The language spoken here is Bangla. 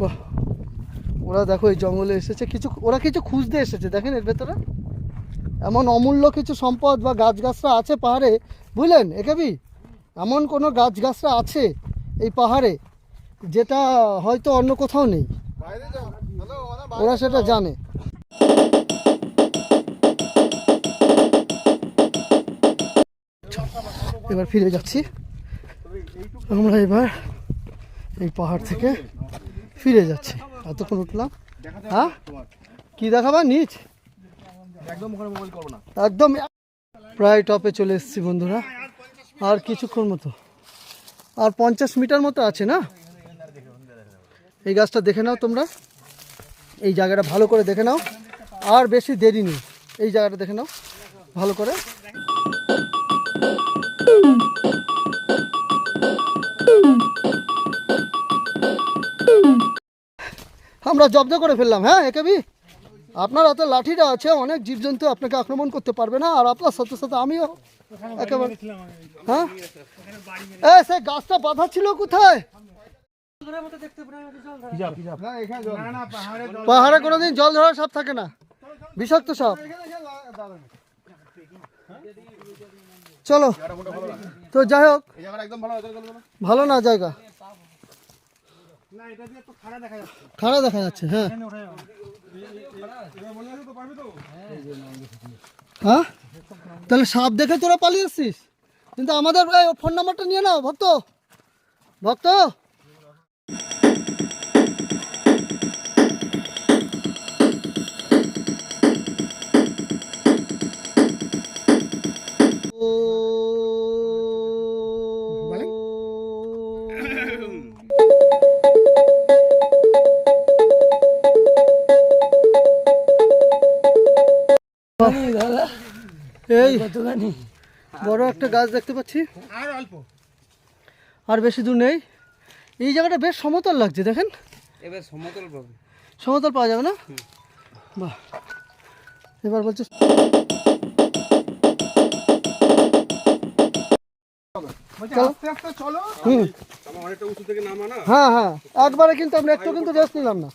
বাহ। ওরা দেখো এই জঙ্গলে এসেছে। কিছু ওরা কিছু খুঁজতে এসেছে। দেখেন এর ভেতরে। এমন অমূল্য কিছু সম্পদ বা গাছগাছরা আছে পাহাড়ে। বুঝলেন? একেবি এমন কোনো গাছগাছরা আছে এই পাহাড়ে যেটা হয়তো অন্য কোথাও নেই। ওরা সেটা জানে। এবার ফিরে যাচ্ছি। আমরা এবার এই পাহাড় থেকে ফিরে যাচ্ছে। এতক্ষণ উঠলাম। হ্যাঁ? কি দেখাবা? নিচ? একদম ওখানে মোবাইল করব না। একদম প্রায় টপে চলে এসেছি বন্ধুরা। আর কিছুক্ষণ মতো। আর পঞ্চাশ মিটার মতো আছে না? এই গাছটা দেখে নাও তোমরা। এই জায়গাটা ভালো করে দেখে নাও। আর বেশি দেরি নেই। এই জায়গাটা দেখে নাও। ভালো করে। আমরা জব্দ করে ফেললাম হ্যাঁ একেবি আপনার হাতে লাঠিটা আছে, অনেক জীবজন্তু আপনাকে আক্রমণ করতে পারবে না, আর আপনার সাথে সাথে আমিও একেবারে হ্যাঁ? এ, সে গাছটা বাঁধা ছিল কোথায়? পাহাড়ে কোনোদিন জল ধরা সাপ থাকে না, বিষাক্ত সাপ। চলো, তো যাই হোক, ভালো না জায়গা। খাড়া দেখা যাচ্ছে। হ্যাঁ। হ্যাঁ? তাহলে সাপ দেখে তোরা পালিয়ে আসছিস? কিন্তু আমাদের ফোন নাম্বারটা নিয়ে নাও ভক্ত। ভক্ত! এই বড় একটা গাছ দেখতে পাচ্ছি। আর অল্প আর বেশি দূর নেই। এই জায়গাটা বেশ সমতল লাগছে দেখেন? এবার সমতল পাবে। সমতল পাওয়া যাবে না? বাহ। এবার বলছে চলো। আস্তে আস্তে চলো। হুম। আমার অনেকটা উঁচু থেকে নামা না? হ্যাঁ হ্যাঁ। একবারে কিন্তু আমরা একটু কিন্তু রেস্ট নিলাম না।